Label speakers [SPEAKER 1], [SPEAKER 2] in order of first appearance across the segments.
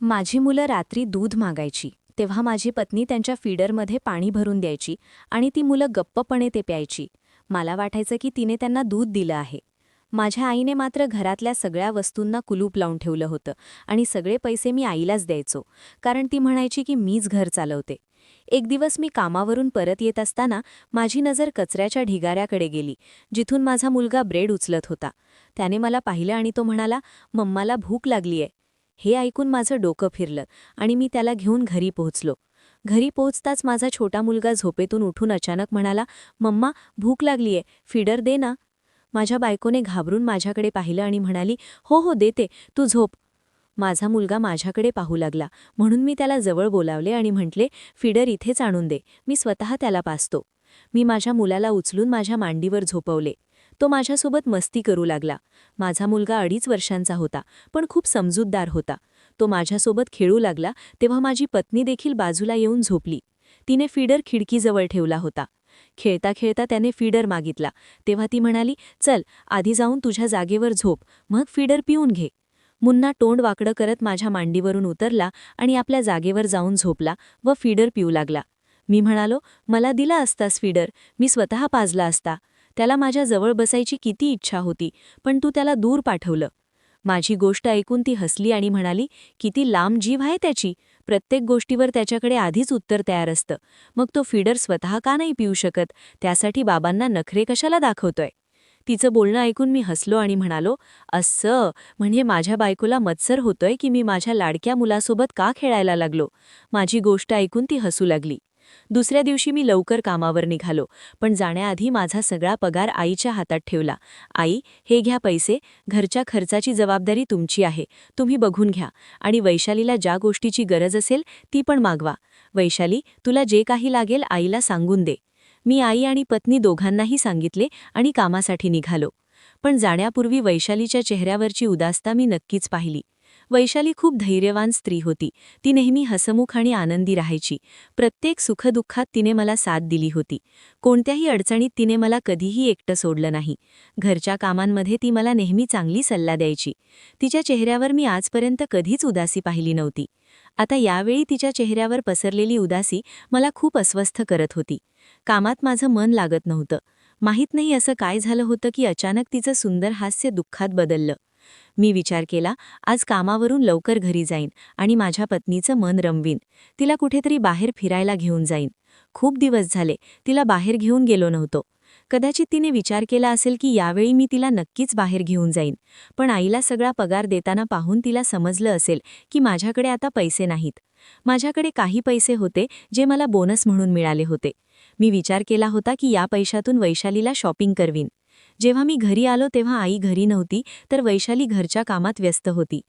[SPEAKER 1] माझी मुलं रात्री दूध मागायची तेव्हा माझी पत्नी त्यांच्या फीडरमध्ये पाणी भरून द्यायची आणि ती मुलं गप्पपणे ते प्यायची. मला वाटायचं की तिने त्यांना दूध दिलं आहे. माझ्या आईने मात्र घरातल्या सगळ्या वस्तूंना कुलूप लावून ठेवलं होतं आणि सगळे पैसे मी आईलाच द्यायचो कारण ती म्हणायची की मीच घर चालवते. एक दिवस मी कामावरून परत येत असताना माझी नजर कचऱ्याच्या ढिगाऱ्याकडे गेली जिथून माझा मुलगा ब्रेड उचलत होता. त्याने मला पाहिलं आणि तो म्हणाला मम्माला भूक लागलीये. हे ऐकून माझं डोकं फिरलं आणि मी त्याला घेऊन घरी पोहोचलो. घरी पोहोचताच माझा छोटा मुलगा झोपेतून उठून अचानक म्हणाला मम्मा भूक लागलीये फीडर दे ना. माझ्या बायकोने घाबरून माझ्याकडे पाहिलं आणि म्हणाली हो हो देते तू झोप. माझा मुलगा माझ्याकडे पाहू लागला म्हणून मी त्याला जवळ बोलावले आणि म्हटले फीडर इथेच आणून दे मी स्वतः त्याला पासतो मी माझ्या मुलाला उचलून माझ्या मांडीवर झोपवले. तो माझ्यासोबत मस्ती करू लागला. माझा मुलगा अडीच वर्षांचा होता पण खूप समजूतदार होता. तो माझ्यासोबत खेळू लागला तेव्हा माझी पत्नी देखील बाजूला येऊन झोपली. तिने फीडर खिडकीजवळ ठेवला होता. खेळता खेळता त्याने फीडर मागितला. तेव्हा ती म्हणाली चल आधी जाऊन तुझ्या जागेवर झोप मग फीडर पिऊन घे. मुन्ना तोंड वाकडं करत माझ्या मांडीवरून उतरला आणि आपल्या जागेवर जाऊन झोपला व फीडर पिऊ लागला. मी म्हणालो मला दिला असतास फीडर मी स्वतः पाजला असता. त्याला माझ्या जवळ बसायची किती इच्छा होती पण तू त्याला दूर पाठवलं. माझी गोष्ट ऐकून ती हसली आणि म्हणाली किती लांब जीव आहे त्याची. प्रत्येक गोष्टीवर त्याच्याकडे आधीच उत्तर तयार असतं. मग तो फीडर स्वतः का नाही पिऊ शकत? त्यासाठी बाबांना नखरे कशाला दाखवतोय? तिचं बोलणं ऐकून मी हसलो आणि म्हणालो असं? म्हणजे माझ्या बायकोला मत्सर होतोय की मी माझ्या लाडक्या मुलासोबत का खेळायला लागलो? माझी गोष्ट ऐकून ती हसू लागली. दुसऱ्या दिवशी मी लवकर कामावर निघालो पण जाण्याआधी माझा सगळा पगार आईच्या हातात ठेवला. आई हे घ्या पैसे. घरच्या खर्चाची जबाबदारी तुमची आहे. तुम्ही बघून घ्या. आणि वैशालीला ज्या गोष्टीची गरज असेल ती पण मागवा. वैशाली तुला जे काही लागेल आईला सांगून दे. मी आई आणि पत्नी दोघांनाही सांगितले आणि कामासाठी निघालो. पण जाण्यापूर्वी वैशालीच्या चेहऱ्यावरची उदासता मी नक्कीच पाहिली. वैशाली खूप धैर्यवान स्त्री होती. ती नेहमी हसमुख आणि आनंदी राहायची. प्रत्येक सुखदुःखात तिने मला साथ दिली होती. कोणत्याही अडचणीत तिने मला कधीही एकटं सोडलं नाही. घरच्या कामांमध्ये ती मला नेहमी चांगली सल्ला द्यायची. तिच्या चेहऱ्यावर मी आजपर्यंत कधीच उदासी पाहिली नव्हती. आता यावेळी तिच्या चेहऱ्यावर पसरलेली उदासी मला खूप अस्वस्थ करत होती. कामात माझं मन लागत नव्हतं. माहीत नाही असं काय झालं होतं की अचानक तिचं सुंदर हास्य दुःखात बदललं. मी विचार केला आज कामावरून लवकर घरी जाईन आणि माझ्या पत्नीचं मन रमवीन. तिला कुठेतरी बाहेर फिरायला घेऊन जाईन. खूप दिवस झाले तिला बाहेर घेऊन गेलो नव्हतो. कदाचित तिने विचार केला असेल की यावेळी मी तिला नक्कीच बाहेर घेऊन जाईन. पण आईला सगळा पगार देताना पाहून तिला समजलं असेल की माझ्याकडे आता पैसे नाहीत. माझ्याकडे काही पैसे होते जे मला बोनस म्हणून मिळाले होते. मी विचार केला होता की या पैशातून वैशालीला शॉपिंग करवीन. जेव्हा मी घरी आलो तेव्हा आई घरी नव्हती तर वैशाली घरच्या कामात व्यस्त होती.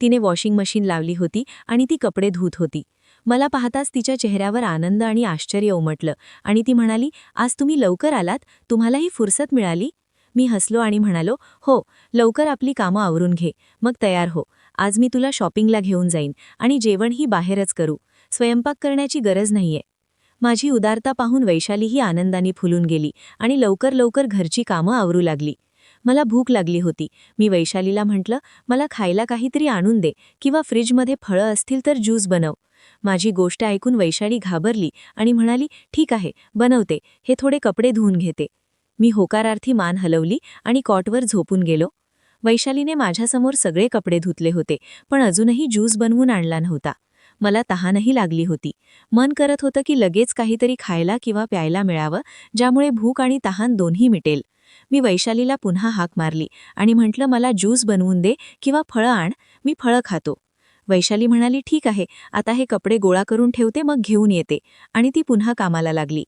[SPEAKER 1] तिने वॉशिंग मशीन लावली होती आणि ती कपडे धूत होती. मला पाहताच तिच्या चेहऱ्यावर आनंद आणि आश्चर्य उमटलं आणि ती म्हणाली आज तुम्ही लवकर आलात? तुम्हालाही फुरसत मिळाली? मी हसलो आणि म्हणालो हो लवकर आपली कामं आवरून घे. मग तयार हो. आज मी तुला शॉपिंगला घेऊन जाईन आणि जेवणही बाहेरच करू. स्वयंपाक करण्याची गरज नाहीये. माझी उदारता पाहून वैशालीही आनंदाने फुलून गेली आणि लवकर लवकर घरची कामं आवरू लागली. मला भूक लागली होती. मी वैशालीला म्हटलं मला खायला काहीतरी आणून दे किंवा फ्रीजमध्ये फळं असतील तर ज्यूस बनव. माझी गोष्ट ऐकून वैशाली घाबरली आणि म्हणाली ठीक आहे बनवते. हे थोडे कपडे धुवून घेते. मी होकारार्थी मान हलवली आणि कॉटवर झोपून गेलो. वैशालीने माझ्यासमोर सगळे कपडे धुतले होते पण अजूनही ज्यूस बनवून आणला नव्हता. मला तहानही लागली होती. मन करत होतं की लगेच काहीतरी खायला किंवा प्यायला मिळावं ज्यामुळे भूक आणि तहान दोन्ही मिटेल. मी वैशालीला पुन्हा हाक मारली आणि म्हटलं मला ज्यूस बनवून दे किंवा फळं आण मी फळं खातो. वैशाली म्हणाली ठीक आहे आता हे कपडे गोळा करून ठेवते मग घेऊन येते. आणि ती पुन्हा कामाला लागली.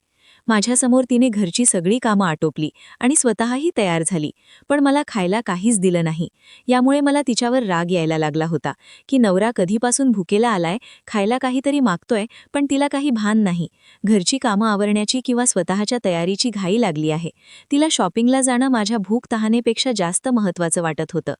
[SPEAKER 1] माझ्यासमोर तिने घरची सगळी कामं आटोपली आणि स्वतःही तयार झाली. पण मला खायला काहीच दिलं नाही. यामुळे मला तिच्यावर राग यायला लागला होता की नवरा कधीपासून भुकेला आलाय खायला काहीतरी मागतोय पण तिला काही भान नाही. घरची कामं आवरण्याची किंवा स्वतःच्या तयारीची घाई लागली आहे. तिला शॉपिंगला जाणं माझ्या भूक तहानेपेक्षा जास्त महत्त्वाचं वाटत होतं.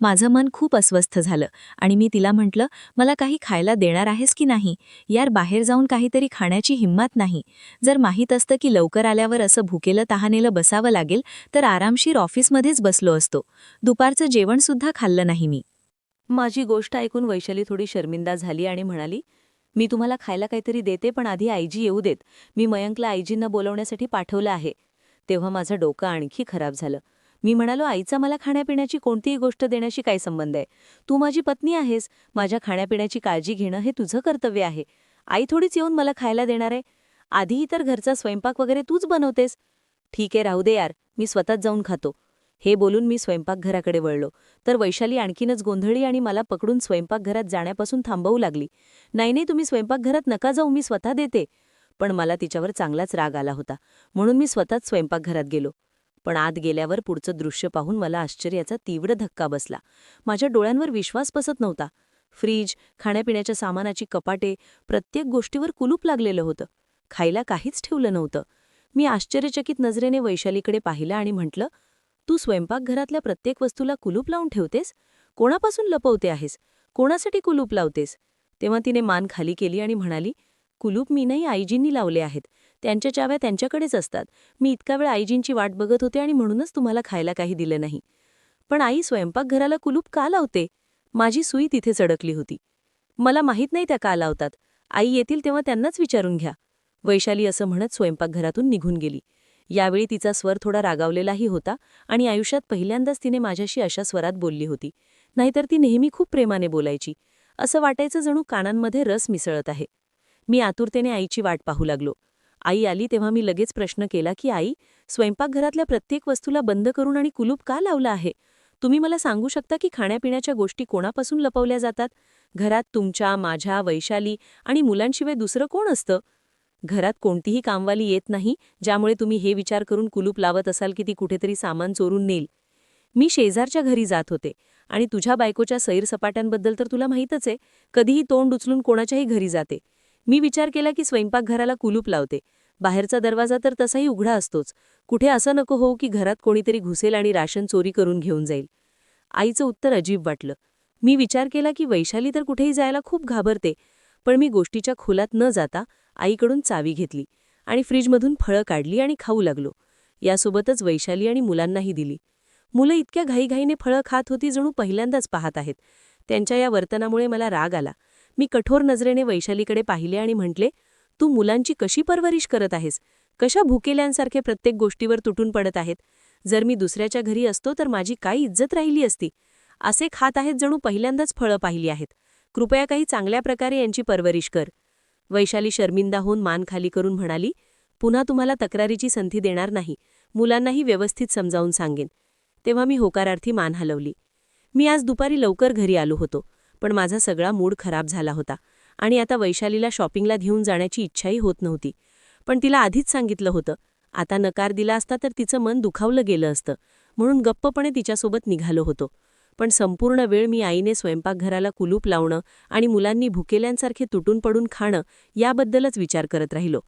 [SPEAKER 1] माझं मन खूप अस्वस्थ झालं आणि मी तिला म्हटलं मला काही खायला देणार आहेस की नाही? यार बाहेर जाऊन काहीतरी खाण्याची हिंमत नाही. जर माहीत असतं की लवकर आल्यावर असं भुकेलं तहानेलं बसावं लागेल तर आरामशीर ऑफिसमध्येच बसलो असतो. दुपारचं जेवणसुद्धा खाल्लं नाही मी. माझी गोष्ट ऐकून वैशाली थोडी शर्मिंदा झाली आणि म्हणाली मी तुम्हाला खायला काहीतरी देते पण आधी आईजी येऊ देत. मी मयंकला आईजींना बोलवण्यासाठी पाठवलं आहे. तेव्हा माझं डोकं आणखी खराब झालं. मी म्हणालो आईचा मला खाण्यापिण्याची कोणतीही गोष्ट देण्याशी काय संबंध आहे. तू माझी पत्नी आहेस. माझ्या खाण्यापिण्याची काळजी घेणं हे तुझं कर्तव्य आहे. आई थोडीच येऊन मला खायला देणार आहे. आधीही तर घरचा स्वयंपाक वगैरे तूच बनवतेस. ठीक आहे राहू दे यार. मी स्वतःच जाऊन खातो. हे बोलून मी स्वयंपाकघराकडे वळलो. तर वैशाली आणखीनच गोंधळी आणि मला पकडून स्वयंपाकघरात जाण्यापासून थांबवू लागली. नाही नाही तुम्ही स्वयंपाकघरात नका जाऊ मी स्वतः देते. पण मला तिच्यावर चांगलाच राग आला होता. म्हणून मी स्वतःच स्वयंपाकघरात गेलो. पण आत गेल्यावर पुढचं दृश्य पाहून मला आश्चर्याचा तीव्र धक्का बसला. माझ्या डोळ्यांवर विश्वास बसत नव्हता. फ्रीज खाण्यापिण्याच्या सामानाची कपाटे प्रत्येक गोष्टीवर कुलूप लागलेलं होतं. खायला काहीच ठेवलं नव्हतं. मी आश्चर्यचकित नजरेने वैशालीकडे पाहिलं आणि म्हटलं तू स्वयंपाकघरातल्या प्रत्येक वस्तूला कुलूप लावून ठेवतेस? कोणापासून लपवते आहेस? कोणासाठी कुलूप लावतेस? तेव्हा तिने मान खाली केली आणि म्हणाली कुलूप मी नाही आईजींनी लावले आहेत. त्यांच्या चाव्या त्यांच्याकडेच असतात. मी इतका वेळ आईजींची वाट बघत होते आणि म्हणूनच तुम्हाला खायला काही दिलं नाही. पण आई स्वयंपाकघराला कुलूप का लावते? माझी सुई तिथे चडकली होती. मला माहीत नाही त्या का लावतात. आई येतील तेव्हा त्यांनाच विचारून घ्या. वैशाली असं म्हणत स्वयंपाकघरातून निघून गेली. यावेळी तिचा स्वर थोडा रागावलेलाही होता आणि आयुष्यात पहिल्यांदाच तिने माझ्याशी अशा स्वरात बोलली होती. नाहीतर ती नेहमी खूप प्रेमाने बोलायची. असं वाटायचं जणू कानांमध्ये रस मिसळत आहे. मी आतुरतेने आईची वाट पाहू लागलो. आई आली तेव्हा मी लगेच प्रश्न केला की आई स्वयंपाकघरातल्या प्रत्येक वस्तूला बंद करून आणि कुलूप का लावला आहे? तुम्ही मला सांगू शकता की खाण्यापिण्याच्या गोष्टी कोणापासून लपवल्या जातात? घरात तुमच्या माझ्या वैशाली आणि मुलांशिवाय दुसरं कोण असतं? घरात कोणतीही कामवाली येत नाही ज्यामुळे तुम्ही हे विचार करून कुलूप लावत असाल की ती कुठेतरी सामान चोरून नेईल. मी शेजारच्या घरी जात होते आणि तुझ्या बायकोच्या सैरसपाट्यांबद्दल तर तुला माहीतच आहे कधीही तोंड उचलून कोणाच्याही घरी जाते. मी विचार केला की स्वयंपाकघराला कुलूप लावते. बाहेरचा दरवाजा तर तसाही उघडा असतोच. कुठे असं नको होऊ की घरात कोणीतरी घुसेल आणि राशन चोरी करून घेऊन जाईल. आईचं उत्तर अजीब वाटलं. मी विचार केला की वैशाली तर कुठेही जायला खूप घाबरते पण मी गोष्टीच्या खोलात न जाता आईकडून चावी घेतली आणि फ्रीजमधून फळं काढली आणि खाऊ लागलो. यासोबतच वैशाली आणि मुलांनाही दिली. मुलं इतक्या घाईघाईने फळं खात होती जणू पहिल्यांदाच पाहत आहेत. त्यांच्या या वर्तनामुळे मला राग आला. मी कठोर नजरेने वैशालीकडे पाहिले आणि म्हटले तू मुलांची कशी परवरिश करत आहेस? कशा भुकेल्यांसारखे प्रत्येक गोष्टीवर तुटून पडत आहेत? जर मी दुसऱ्याच्या घरी असतो तर माझी काय इज्जत राहिली असती? असे खात आहेत जणू पहिल्यांदाच फळं पाहिली आहेत. कृपया काही चांगल्या प्रकारे यांची परवरिश कर. वैशाली शर्मिंदा होऊन मान खाली करून म्हणाली पुन्हा तुम्हाला तक्रारीची संधी देणार नाही. मुलांनाही व्यवस्थित समजावून सांगेन. तेव्हा मी होकारार्थी मान हलवली. मी आज दुपारी लवकर घरी आलो होतो पण माझा सगळा मूड खराब झाला होता आणि आता वैशालीला शॉपिंगला घेऊन जाण्याची इच्छाही होत नव्हती. पण तिला आधीच सांगितलं होतं आता नकार दिला असता तर तिचं मन दुखावलं गेलं असतं. म्हणून गप्पपणे तिच्यासोबत निघालो होतो. पण संपूर्ण वेळ मी आईने स्वयंपाकघराला कुलूप लावणं आणि मुलांनी भुकेल्यांसारखे तुटून पडून खाणं याबद्दलच विचार करत राहिलो.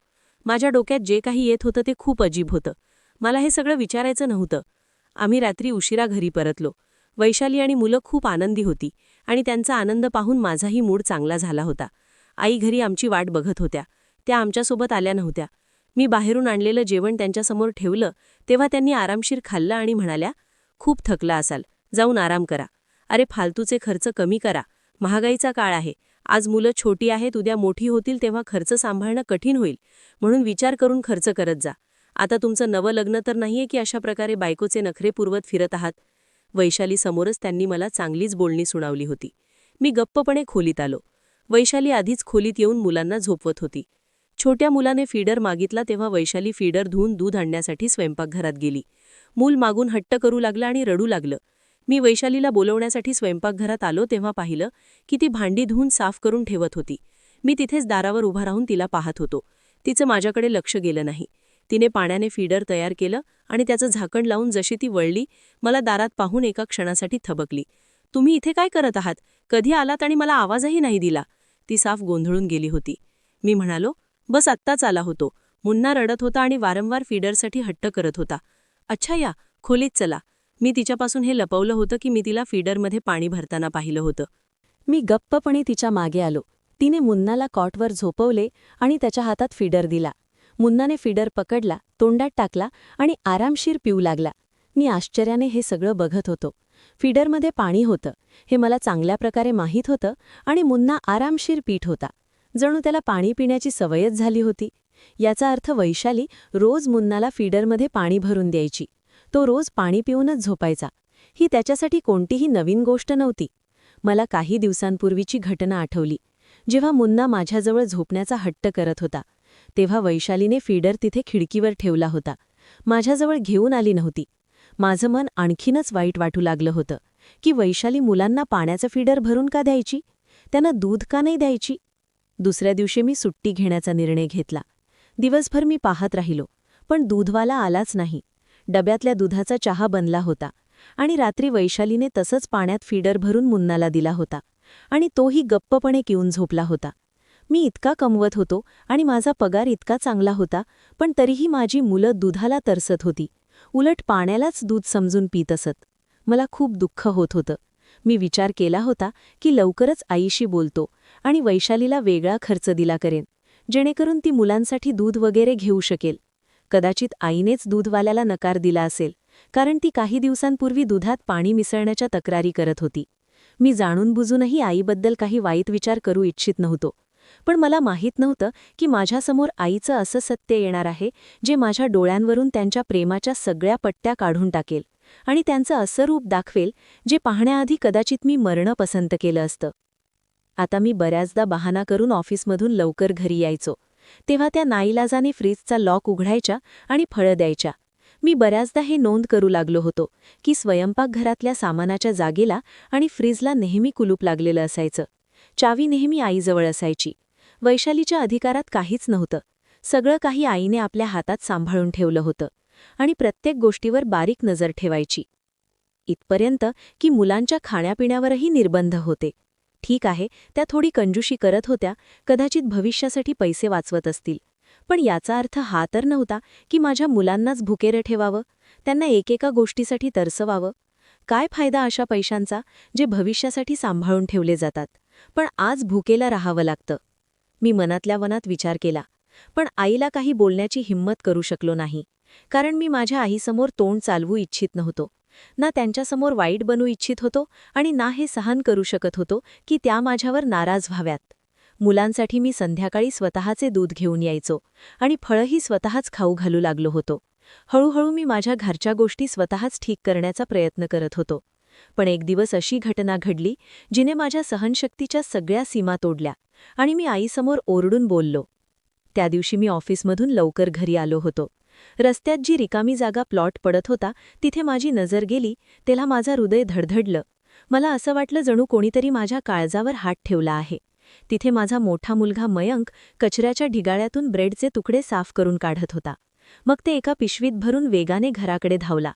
[SPEAKER 1] माझ्या डोक्यात जे काही येत होतं ते खूप अजीब होतं. मला हे सगळं विचारायचं नव्हतं. आम्ही रात्री उशिरा घरी परतलो. वैशाली आणि मुलं खूप आनंदी होती आणि त्यांचा आनंद पाहून माझाही मूड चांगला झाला होता. आई घरी आमची वाट बघत होत्या. त्या आमच्यासोबत आल्या नव्हत्या. मी बाहेरून आणलेलं जेवण त्यांच्यासमोर ठेवलं तेव्हा त्यांनी आरामशीर खाल्लं आणि म्हणाल्या खूप थकला असाल. जाऊन आराम करा. अरे फालतूचे खर्च कमी करा. महागाईचा काळ आहे. आज मुलं छोटी आहेत उद्या मोठी होतील तेव्हा खर्च सांभाळणं कठीण होईल. म्हणून विचार करून खर्च करत जा. आता तुमचं नवं लग्न तर नाहीये की अशा प्रकारे बायकोचे नखरे पुरवत फिरत आहात? वैशाली समोरच त्यांनी मला चांगलीच बोलणी सुनावली होती. मी गप्पपणे खोलीत आलो. वैशाली आधीच खोलीत येऊन मुलांना झोपवत होती. छोट्या मुलाने फीडर मागितला तेव्हा वैशाली फीडर धुवून दूध आणण्यासाठी स्वयंपाकघरात गेली. मूल मागून हट्ट करू लागलं आणि रडू लागलं. मी वैशालीला बोलवण्यासाठी स्वयंपाकघरात आलो तेव्हा पाहिलं की ती भांडी धुवून साफ करून ठेवत होती. मी तिथेच दारावर उभा राहून तिला पाहत होतो. तिचं माझ्याकडे लक्ष गेलं नाही. तिने पाण्याने फीडर तयार केलं आणि त्याचं झाकण लावून जशी ती वळली मला दारात पाहून एका क्षणासाठी थबकली. तुम्ही इथे काय करत आहात? कधी आलात आणि मला आवाजही नाही दिला? ती साफ गोंधळून गेली होती. मी म्हणालो बस आत्ताच आला होतो. मुन्ना रडत होता आणि वारंवार फीडरसाठी हट्ट करत होता. अच्छा या खोलीत चला. मी तिच्यापासून हे लपवलं होतं की मी तिला फीडरमध्ये पाणी भरताना पाहिलं होतं.
[SPEAKER 2] मी गप्पपणे तिच्यामागे आलो. तिने मुन्नाला कॉटवर झोपवले आणि त्याच्या हातात फीडर दिला. मुन्नाने फीडर पकडला तोंडात टाकला आणि आरामशीर पिऊ लागला. मी आश्चर्याने हे सगळं बघत होतो. फीडरमध्ये पाणी होतं. हे मला चांगल्या प्रकारे माहीत होतं आणि मुन्ना आरामशीर पीठ होता. जणू त्याला पाणी पिण्याची सवयच झाली होती. याचा अर्थ वैशाली रोज मुन्नाला फीडरमध्ये पाणी भरून द्यायची. तो रोज पाणी पिऊनच झोपायचा. ही त्याच्यासाठी कोणतीही नवीन गोष्ट नव्हती. मला काही दिवसांपूर्वीची घटना आठवली. जेव्हा मुन्ना माझ्याजवळ झोपण्याचा हट्ट करत होता तेव्हा वैशालीने फीडर तिथे खिडकीवर ठेवला होता. माझ्याजवळ घेऊन आली नव्हती. माझं मन आणखीनच वाईट वाटू लागलं होतं. की वैशाली मुलांना पाण्याचं फीडर भरून का द्यायची? त्यांना दूध का नाही द्यायची? दुसऱ्या दिवशी मी सुट्टी घेण्याचा निर्णय घेतला. दिवसभर मी पाहत राहिलो पण दूधवाला आलाच नाही. डब्यातल्या दुधाचा चहा बनला होता आणि रात्री वैशालीने तसंच पाण्यात फीडर भरून मुन्नाला दिला होता आणि तोही गप्पपणे किऊन झोपला होता. मी इतका कमवत होतो आणि माझा पगार इतका चांगला होता पण तरीही माझी मुलं दुधाला तरसत होती. उलट पाण्यालाच दूध समजून पीत असत. मला खूप दुःख होत होतं. मी विचार केला होता की लवकरच आईशी बोलतो आणि वैशालीला वेगळा खर्च दिला करेन जेणेकरून ती मुलांसाठी दूध वगैरे घेऊ शकेल. कदाचित आईनेच दूधवाल्याला नकार दिला असेल कारण ती काही दिवसांपूर्वी दुधात पाणी मिसळण्याच्या तक्रारी करत होती. मी जाणून बुजूनही आईबद्दल काही वाईट विचार करू इच्छित नव्हतो. पण मला माहीत नव्हतं की माझ्यासमोर आईचं असं सत्य येणार आहे जे माझ्या डोळ्यांवरून त्यांच्या प्रेमाच्या सगळ्या पट्ट्या काढून टाकेल आणि त्यांचं असं रूप दाखवेल जे पाहण्याआधी कदाचित मी मरणं पसंत केलं असतं. आता मी बऱ्याचदा बहाना करून ऑफिसमधून लवकर घरी यायचो. तेव्हा त्या नाईलाजाने फ्रीजचा लॉक उघडायच्या आणि फळं द्यायच्या. मी बऱ्याचदा हे नोंद करू लागलो होतो की स्वयंपाकघरातल्या सामानाच्या जागेला आणि फ्रीजला नेहमी कुलूप लागलेलं असायचं. चावी नेहमी आईजवळ असायची. वैशालीच्या अधिकारात काहीच नव्हतं. सगळं काही आईने आपल्या हातात सांभाळून ठेवलं होतं आणि प्रत्येक गोष्टीवर बारीक नजर ठेवायची. इथपर्यंत की मुलांच्या खाण्यापिण्यावरही निर्बंध होते. ठीक आहे त्या थोडी कंजूशी करत होत्या कदाचित भविष्यासाठी पैसे वाचवत असतील. पण याचा अर्थ हा तर नव्हता की माझ्या मुलांनाच भुकेरं ठेवावं त्यांना एकेका गोष्टीसाठी तरसवावं. काय फायदा अशा पैशांचा जे भविष्यासाठी सांभाळून ठेवले जातात? पण आज भुकेला राहावं लागतं. मी मनातल्या मनात विचार केला. पण आईला काही बोलण्याची हिंमत करू शकलो नाही. कारण मी माझ्या आईसमोर तोंड चालवू इच्छित नव्हतो. ना त्यांच्यासमोर वाईट बनू इच्छित होतो आणि ना हे सहन करू शकत होतो की त्या माझ्यावर नाराज व्हाव्यात. मुलांसाठी मी संध्याकाळी स्वतःचे दूध घेऊन यायचो आणि फळंही स्वतःच खाऊ घालू लागलो होतो. हळूहळू मी माझ्या घरच्या गोष्टी स्वतःच ठीक करण्याचा प्रयत्न करत होतो. पण एक दिवस अशी घटना घडली जिने माझ्या सहनशक्तीच्या सगळ्या सीमा तोडल्या आणि मी आईसमोर ओरडून बोललो. त्या दिवशी मी ऑफिसमधून लवकर घरी आलो होतो. रस्त्यात जी रिकामी जागा प्लॉट पडत होता तिथे माझी नजर गेली तेला माझा हृदय धडधडलं. मला असं वाटलं जणू कोणीतरी माझ्या काळजावर हात ठेवला आहे. तिथे माझा मोठा मुलगा मयंक कचऱ्याच्या ढिगाळ्यातून ब्रेडचे तुकडे साफ करून काढत होता. मग ते एका पिशवीत भरून वेगाने घराकडे धावला.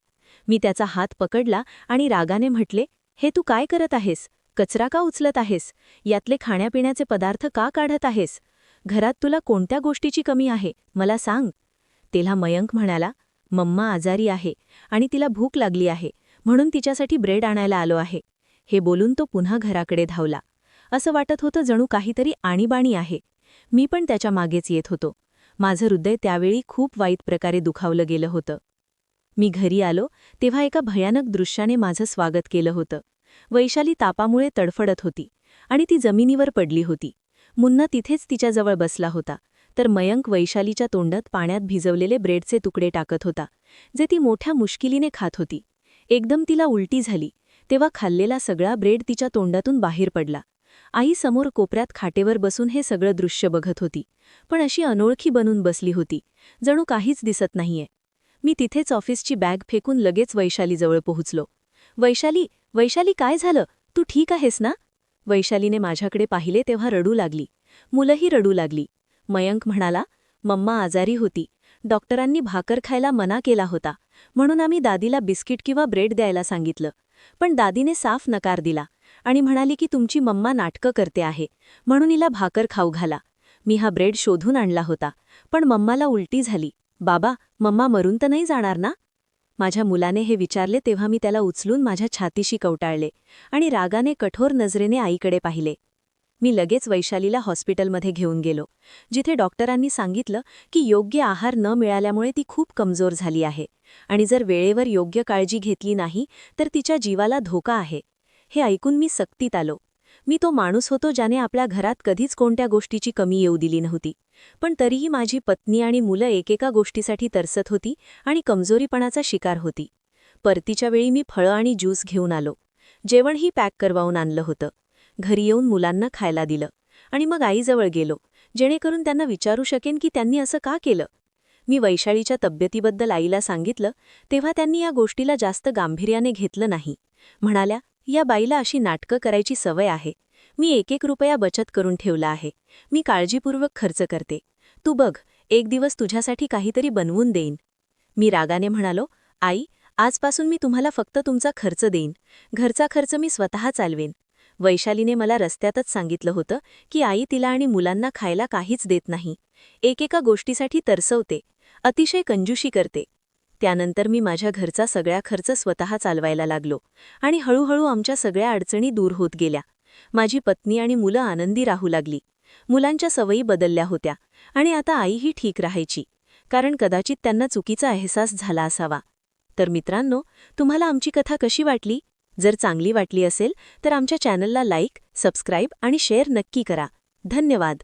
[SPEAKER 2] मी त्याचा हात पकडला आणि रागाने म्हटले हे तू काय करत आहेस? कचरा का उचलत आहेस? यातले खाण्यापिण्याचे पदार्थ का काढत आहेस? घरात तुला कोणत्या गोष्टीची कमी आहे? मला सांग. तेला मयंक म्हणाला मम्मा आजारी आहे आणि तिला भूक लागली आहे म्हणून तिच्यासाठी ब्रेड आणायला आलो आहे. हे बोलून तो पुन्हा घराकडे धावला. असं वाटत होतं जणू काहीतरी आणीबाणी आहे. मी पण त्याच्या मागेच येत होतो. माझं हृदय त्यावेळी खूप वाईट प्रकारे दुखावलं गेलं होतं. मी घरी आलो तेव्हा एका भयानक दृश्याने माझं स्वागत केलं होतं. वैशाली तापामुळे तडफडत होती आणि ती जमिनीवर पडली होती. मुन्ना तिथेच तिच्याजवळ बसला होता. तर मयंक वैशालीच्या तोंडात पाण्यात भिजवलेले ब्रेडचे तुकडे टाकत होता जे ती मोठ्या मुश्किलीने खात होती. एकदम तिला उलटी झाली तेव्हा खाल्लेला सगळा ब्रेड तिच्या तोंडातून बाहेर पडला. आई समोर कोपऱ्यात खाटेवर बसून हे सगळं दृश्य बघत होती पण अशी अनोळखी बनून बसली होती जणू काहीच दिसत नाहीये. मी तिथेच ऑफिसची बॅग फेकून लगेच वैशालीजवळ पोहोचलो. वैशाली वैशाली काय झालं? तू ठीक आहेस ना? वैशालीने माझ्याकडे पाहिले तेव्हा रडू लागली. मुलंही रडू लागली. मयंक म्हणाला मम्मा आजारी होती. डॉक्टरांनी भाकर खायला मना केला होता. म्हणून आम्ही दादीला बिस्किट किंवा ब्रेड द्यायला सांगितलं. पण दादीने साफ नकार दिला आणि म्हणाली की तुमची मम्मा नाटकं करते आहे. म्हणून हिला भाकर खाऊ घाला. मी हा ब्रेड शोधून आणला होता. पण मम्माला उलटी झाली. बाबा मम्मा मरून तर नाही जाणार ना? माझ्या मुलाने हे विचारले तेव्हा मी त्याला उचलून माझ्या छातीशी कवटाळले आणि रागाने कठोर नजरेने आईकडे पाहिले.
[SPEAKER 1] मी लगेच वैशालीला हॉस्पिटलमध्ये घेऊन गेलो जिथे डॉक्टरांनी सांगितलं की योग्य आहार न मिळाल्यामुळे ती खूप कमजोर झाली आहे आणि जर वेळेवर योग्य काळजी घेतली नाही तर तिच्या जीवाला धोका आहे. हे ऐकून मी सक्तीत आलो. मी तो माणूस होतो ज्याने आपल्या घरात कधीच कोणत्या गोष्टीची कमी येऊ दिली नव्हती पण तरीही माझी पत्नी आणि मुलं एकेका गोष्टीसाठी तरसत होती आणि कमजोरीपणाचा शिकार होती. परतीच्या वेळी मी फळं आणि ज्यूस घेऊन आलो. जेवणही पॅक करवावून आणलं होतं. घरी येऊन मुलांना खायला दिलं. आणि मग आईजवळ गेलो. जेणेकरून त्यांना विचारू शकेन की त्यांनी असं का केलं? मी वैशाळीच्या तब्येतीबद्दल आईला सांगितलं तेव्हा त्यांनी या गोष्टीला जास्त गांभीर्याने घेतलं नाही. म्हणाल्या या बाईला अशी नाटकं करायची सवय आहे. मी एक एक रुपया बचत करून ठेवला आहे. मी काळजीपूर्वक खर्च करते. तू बघ एक दिवस तुझ्यासाठी काहीतरी बनवून देईन. मी रागाने म्हणालो आई आजपासून मी तुम्हाला फक्त तुमचा खर्च देईन. घरचा खर्च मी स्वतः चालवेन. वैशालीने मला रस्त्यातच सांगितलं होतं की आई तिला आणि मुलांना खायला काहीच देत नाही. एकेका गोष्टीसाठी तरसवते अतिशय कंजूशी करते. त्यानंतर मी माझ्या घरचा सगळा खर्च स्वतः चालवायला लागलो आणि हळूहळू आमच्या सगळ्या अडचणी दूर होत गेल्या. माझी पत्नी आणि मुलं आनंदी राहू लागली. मुलांच्या सवयी बदलल्या होत्या आणि आता आईही ठीक राहायची कारण कदाचित त्यांना चुकीचा अहसास झाला असावा. तर मित्रांनो तुम्हाला आमची कथा कशी वाटली? जर चांगली वाटली असेल तर आमच्या चॅनलला लाईक सबस्क्राईब आणि शेअर नक्की करा. धन्यवाद.